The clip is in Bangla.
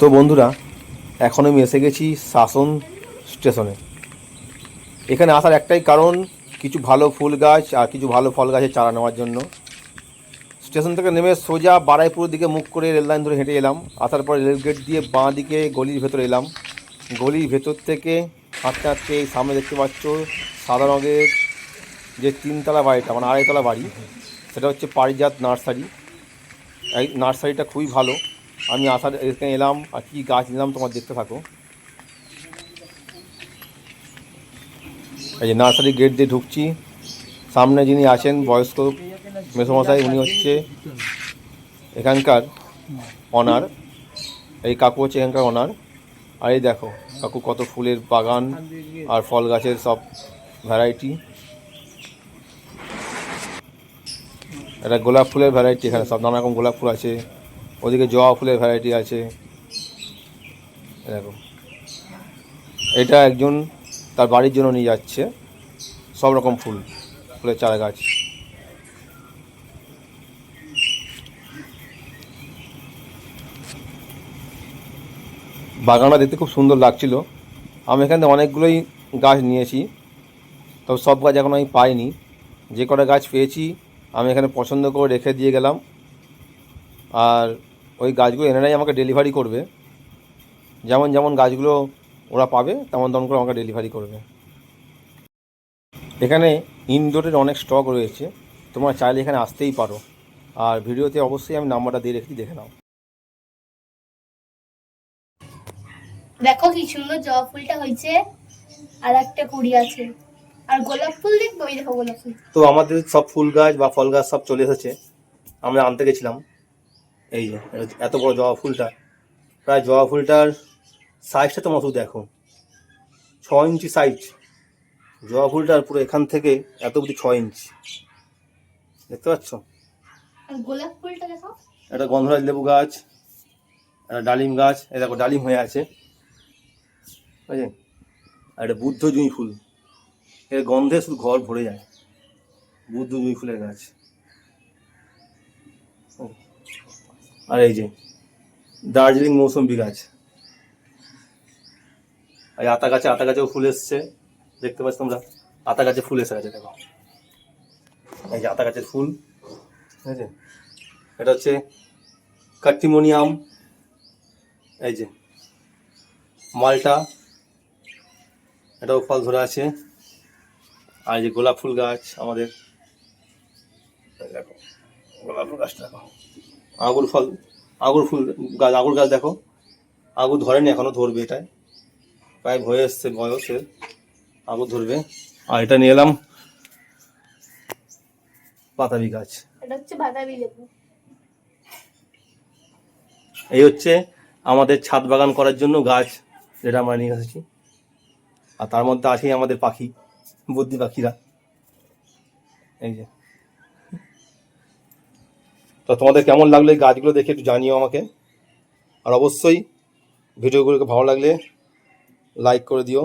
তো বন্ধুরা এখন আমি এসে গেছি শাসন স্টেশনে। এখানে আসার একটাই কারণ, কিছু ভালো ফুল গাছ আর কিছু ভালো ফল গাছের চারা নেওয়ার জন্য। স্টেশন থেকে নেমে সোজা বারাইপুরের দিকে মুখ করে রেল লাইন ধরে হেঁটে এলাম। আসার পর রেলগেট দিয়ে বাঁ দিকে গলির ভেতরে এলাম। গলির ভেতর থেকে হাঁটতে হাঁটতে এই সামনে দেখতে পাচ্ছ সাদা রঙের যে তিনতলা বাড়িটা মানে আড়াইতলা বাড়ি। সেটা হচ্ছে পারিজাত নার্সারি। এই নার্সারিটা খুবই ভালো। আমি আসার এখানে এলাম আর কী গাছ নিলাম, তোমার দেখতে থাকো। এই যে নার্সারি গেট দিয়ে ঢুকছি। সামনে যিনি আছেন, বয়স্ক মেসমশাই, উনি হচ্ছে এখানকার অনার এই কাকু হচ্ছে এখানকার অনার আর এই দেখো, কাকু কত ফুলের বাগান আর ফল গাছের সব ভ্যারাইটি এটা গোলাপ ফুলের ভ্যারাইটি এখানে, সব নানা রকম গোলাপ ফুল আছে। ওদিকে জবা ফুলের ভ্যারাইটি আছে। দেখো এটা একজন তার বাড়ির জন্য নিয়ে যাচ্ছে। সব রকম ফুল, ফুলের চারা গাছ। বাগানটা দেখতে খুব সুন্দর লাগছিল। আমি এখান থেকে অনেকগুলোই গাছ নিয়েছি। তবে সব গাছ এখন আমি পাইনি। যে কটা গাছ পেয়েছি, আমি এখানে পছন্দ করে রেখে দিয়ে গেলাম। আর ওই গাছগুলো এনারাই আমাকে ডেলিভারি করবে। যেমন যেমন গাছগুলো ওরা পাবে তেমন তেমন করে আমাকে ডেলিভারি করবে। এখানে ইনডোরের অনেক স্টক রয়েছে তোমরা চাইলে এখানে আসতেই পারো। আর ভিডিওতে অবশ্যই আমি নাম্বারটা দিয়ে রেখেছি দেখে নাও। দেখো কি সুন্দর জবা ফুলটা হয়েছে আর একটা কুড়ি আছে। আর গোলাপ ফুল দেখব? ওই দেখো গোলাপ ফুল। তো আমাদের সব ফুল গাছ বা ফল গাছ সব চলে এসেছে। আমরা আনতে গেছিলাম। এই যে এত বড় জবা ফুলটা। প্রায় জবা ফুলটার সাইজটা তোমার শুধু দেখো। ছ ইঞ্চি সাইজ জবা ফুলটার পুরো এখান থেকে এত অবধি ছ ইঞ্চি। দেখতে পাচ্ছ? আর গোলাপ ফুলটা দেখো একটা গন্ধরাজ লেবু গাছ একটা ডালিম গাছ এই দেখো ডালিম হয়ে আছে। বুঝলেন আর একটা বুদ্ধ জুঁই ফুল। এর গন্ধে শুধু ঘর ভরে যায়। বুদ্ধ জুঁই ফুলের গাছ। আর এই যে, দার্জিলিং মৌসুম্বি গাছ এই আতা গাছে, আতা গাছেও ফুল এসছে। দেখতে পাচ্ছ তোমরা, আতা গাছে ফুল এসে গেছে, দেখো। এই যে আতা গাছের ফুল এটা হচ্ছে কাটিমোনিয়াম এই যে, মালটা, এটাও ফল ধরে আছে। আর যে গোলাপ ফুল গাছ আমাদের দেখো, গোলাপ ফুল গাছটা দেখো। আগুর ফল আগুর ফুল গাছ আগুর গাছ দেখো। আগুর ধরেনি এখনও ধরবে এটাই। প্রায় হয়ে এসছে বয়সের আগুর ধরবে। আর এটা নিয়ে এলাম পাতাবি গাছ। এটা হচ্ছে এই হচ্ছে আমাদের ছাদ বাগান করার জন্য গাছ যেটা আমরা নিয়ে এসেছি। আর তার মধ্যে আছেই আমাদের পাখি বুদ্ধি পাখিরা। এই যে। তো তোমাদের কেমন লাগল এই গাছগুলো দেখে একটু জানিও আমাকে। আর অবশ্যই ভিডিওগুলোকে ভালো লাগলে লাইক করে দিও।